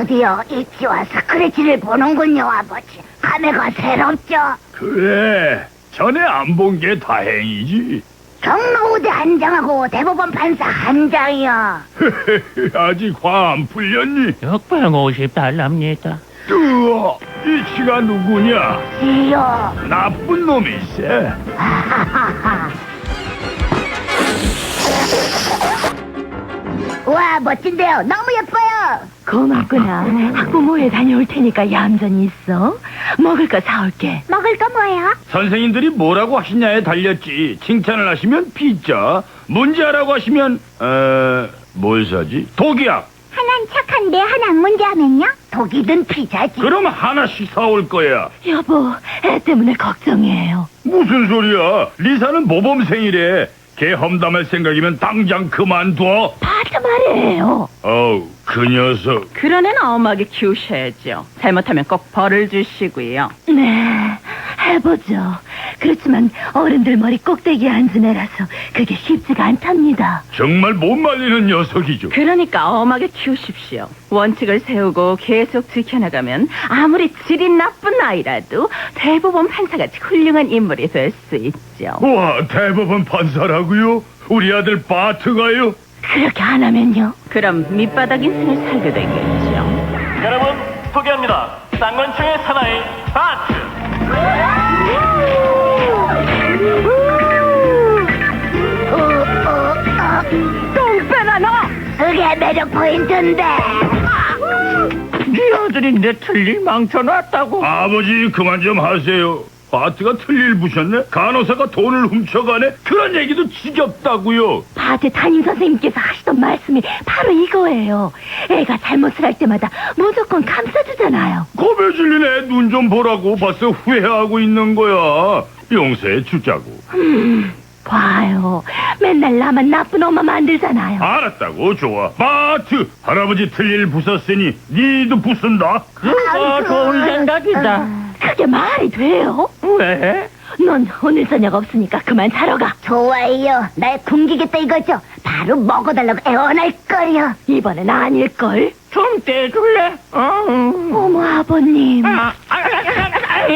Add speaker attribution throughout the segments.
Speaker 1: 드디어 이치 와 스크래치를 보는군요, 아버지. 감회가 새롭죠?
Speaker 2: 그래. 전에 안 본 게 다행이지.
Speaker 1: 경로우대 한 장하고 대법원 판사 한 장이요.
Speaker 2: 아직 화 안 풀렸니?
Speaker 3: 650달러입니다.
Speaker 2: 으아, 이치가 누구냐?
Speaker 1: 지요.
Speaker 2: 나쁜.
Speaker 1: 하하하하. 와, 멋진데요. 너무 예뻐요.
Speaker 4: 고맙구나. 학부모에 다녀올 테니까 얌전히 있어. 먹을 거 사올게.
Speaker 1: 먹을 거 뭐예요?
Speaker 2: 선생님들이 뭐라고 하시냐에 달렸지. 칭찬을 하시면 피자, 문제하라고 하시면 어, 뭘 사지? 독이야.
Speaker 1: 하나는 착한데 하나는 문제하면요? 독이든 피자지.
Speaker 2: 그럼 하나씩 사올 거야.
Speaker 4: 여보, 애 때문에 걱정이에요.
Speaker 2: 무슨 소리야? 리사는 모범생이래. 걔 험담할 생각이면 당장 그만둬.
Speaker 4: 바트 말이에요.
Speaker 2: 어우, 그 녀석.
Speaker 5: 그런 애는 엄하게 키우셔야죠. 잘못하면 꼭 벌을 주시고요.
Speaker 4: 네, 해보죠. 그렇지만 어른들 머리 꼭대기에 앉은 애라서 그게 쉽지가 않답니다.
Speaker 2: 정말 못 말리는 녀석이죠.
Speaker 5: 그러니까 엄하게 키우십시오. 원칙을 세우고 계속 지켜나가면 아무리 질이 나쁜 아이라도 대부분 판사같이 훌륭한 인물이 될 수 있죠.
Speaker 2: 와, 대법원 판사라고요? 우리 아들 바트가요?
Speaker 4: 그렇게 안 하면요.
Speaker 5: 그럼 밑바닥 인생을 살게 되겠죠.
Speaker 3: 여러분, 소개합니다. 쌍권층의 사나이, 바트!
Speaker 1: 매력 포인트인데.
Speaker 3: 네 아들이 내 틀리 망쳐놨다고.
Speaker 2: 아버지, 그만 좀 하세요. 바트가 틀릴 부셨네? 간호사가 돈을 훔쳐가네? 그런 얘기도 지겹다고요.
Speaker 4: 바트 담임 선생님께서 하시던 말씀이 바로 이거예요. 애가 잘못을 할 때마다 무조건 감싸주잖아요.
Speaker 2: 겁에 질린 애 눈 좀 보라고 벌써 후회하고 있는 거야. 용서해 주자고.
Speaker 4: 봐요. 맨날 나만 나쁜 엄마 만들잖아요.
Speaker 2: 알았다고, 좋아. 바트! 할아버지 틀릴 부쉈으니 니도 부순다.
Speaker 3: 아, 좋은 생각이다.
Speaker 4: 그게 말이 돼요?
Speaker 3: 왜?
Speaker 4: 넌 오늘 저녁 없으니까 그만 자러 가.
Speaker 1: 좋아요. 날 굶기겠다 이거죠. 바로 먹어달라고 애원할 거려.
Speaker 4: 이번엔 아닐걸?
Speaker 3: 좀 떼줄래? 어?
Speaker 4: 어머, 아버님.
Speaker 3: 아, 아, 아, 아, 아,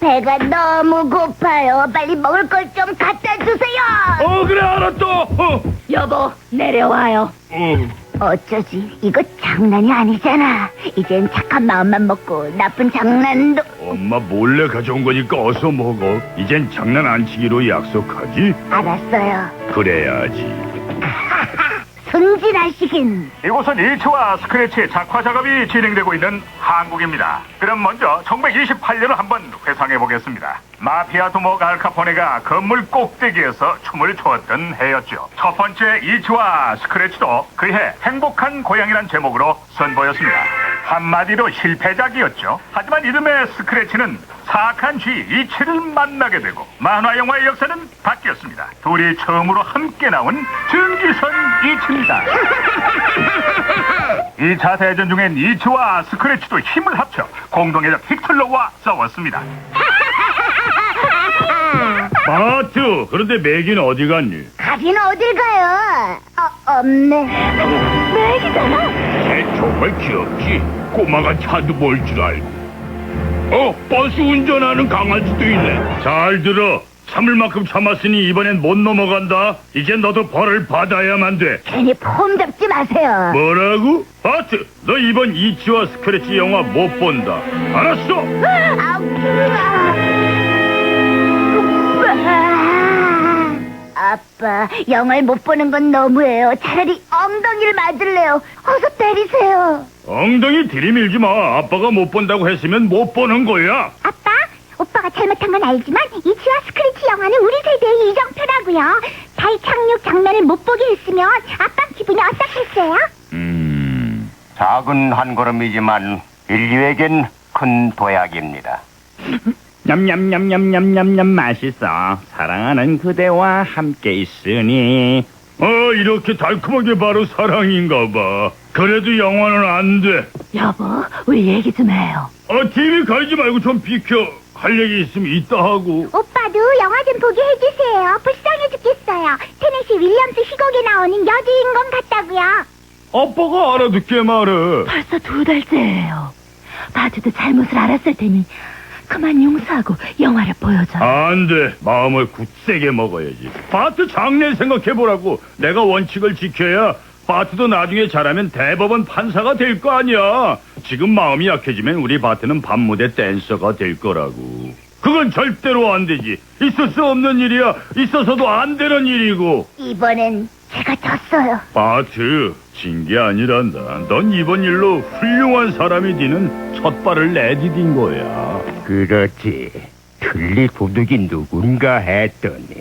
Speaker 1: 배가 너무 고파요. 빨리 먹을 걸 좀 갖다 주세요.
Speaker 2: 어, 그래, 알았다. 어,
Speaker 4: 여보, 내려와요.
Speaker 2: 어.
Speaker 1: 어쩌지? 이거 장난이 아니잖아. 이젠 착한 마음만 먹고 나쁜 장난도
Speaker 2: 엄마 몰래 가져온 거니까 어서 먹어. 이젠 장난 안 치기로 약속하지?
Speaker 1: 알았어요.
Speaker 2: 그래야지.
Speaker 1: 순진하시긴.
Speaker 6: 이곳은 일치와 스크래치 작화 작업이 진행되고 있는 한국입니다. 그럼 먼저 1928년을 한번 회상해 보겠습니다. 마피아 두목 알카포네가 건물 꼭대기에서 춤을 추었던 해였죠. 첫 번째 일치와 스크래치도 그해 행복한 고향이란 제목으로 선보였습니다. 한마디로 실패작이었죠. 하지만 이듬해 스크래치는 사악한 쥐 이치를 만나게 되고 만화 영화의 역사는 바뀌었습니다. 둘이 처음으로 함께 나온 증기선 이치입니다. 2차 대전 중엔 이치와 스크래치도 힘을 합쳐 공동의적 히틀러와 싸웠습니다.
Speaker 2: 바트, 그런데 맥인 어디 갔니?
Speaker 1: 가긴 어딜 가요? 어, 없네.
Speaker 4: 맥이잖아.
Speaker 2: 걔 정말 귀엽지? 꼬마가 차도 몰 줄 알고. 어, 버스 운전하는 강아지도 있네. 잘 들어. 참을 만큼 참았으니 이번엔 못 넘어간다. 이제 너도 벌을 받아야만 돼.
Speaker 1: 괜히 폼 잡지 마세요.
Speaker 2: 뭐라고? 바트, 너 이번 이치와 스크래치 영화 못 본다. 알았어?
Speaker 1: 아우, 아. 아빠, 영화를 못 보는 건 너무해요. 차라리 엉덩이를 맞을래요. 어서 때리세요.
Speaker 2: 엉덩이 들이밀지 마. 아빠가 못 본다고 했으면 못 보는 거야.
Speaker 1: 아빠, 오빠가 잘못한 건 알지만 이치와 스크래치 영화는 우리 세대의 이정표라고요. 달 착륙 장면을 못 보게 했으면 아빠 기분이 어떻겠어요?
Speaker 2: 음.
Speaker 7: 작은 한 걸음이지만 인류에겐 큰 도약입니다.
Speaker 3: 냠냠냠냠냠냠냠 맛있어. 사랑하는 그대와 함께 있으니.
Speaker 2: 어, 이렇게 달콤하게 바로 사랑인가 봐. 그래도 영화는 안 돼.
Speaker 4: 여보, 우리 얘기 좀 해요.
Speaker 2: 어, TV 가리지 말고 좀 비켜. 할 얘기 있으면 이따 하고.
Speaker 1: 오빠도 영화 좀 보게 해주세요. 불쌍해 죽겠어요. 테네시 윌리엄스 희곡에 나오는 여주인공 같다고요.
Speaker 2: 아빠가 알아듣게 말해.
Speaker 4: 벌써 두 달째예요. 바트도 잘못을 알았을 테니 그만 용서하고 영화를 보여줘.
Speaker 2: 안 돼. 마음을 굳세게 먹어야지. 바트 장래 생각해보라고. 내가 원칙을 지켜야 바트도 나중에 잘하면 대법원 판사가 될 거 아니야. 지금 마음이 약해지면 우리 바트는 밤무대 댄서가 될 거라고. 그건 절대로 안 되지. 있을 수 없는 일이야. 있어서도 안 되는 일이고.
Speaker 1: 이번엔 제가 졌어요.
Speaker 2: 바트, 진 게 아니란다. 넌 이번 일로 훌륭한 사람이 되는 첫 발을 내디딘 거야.
Speaker 7: 그렇지. 틀리 도둑이 누군가 했더니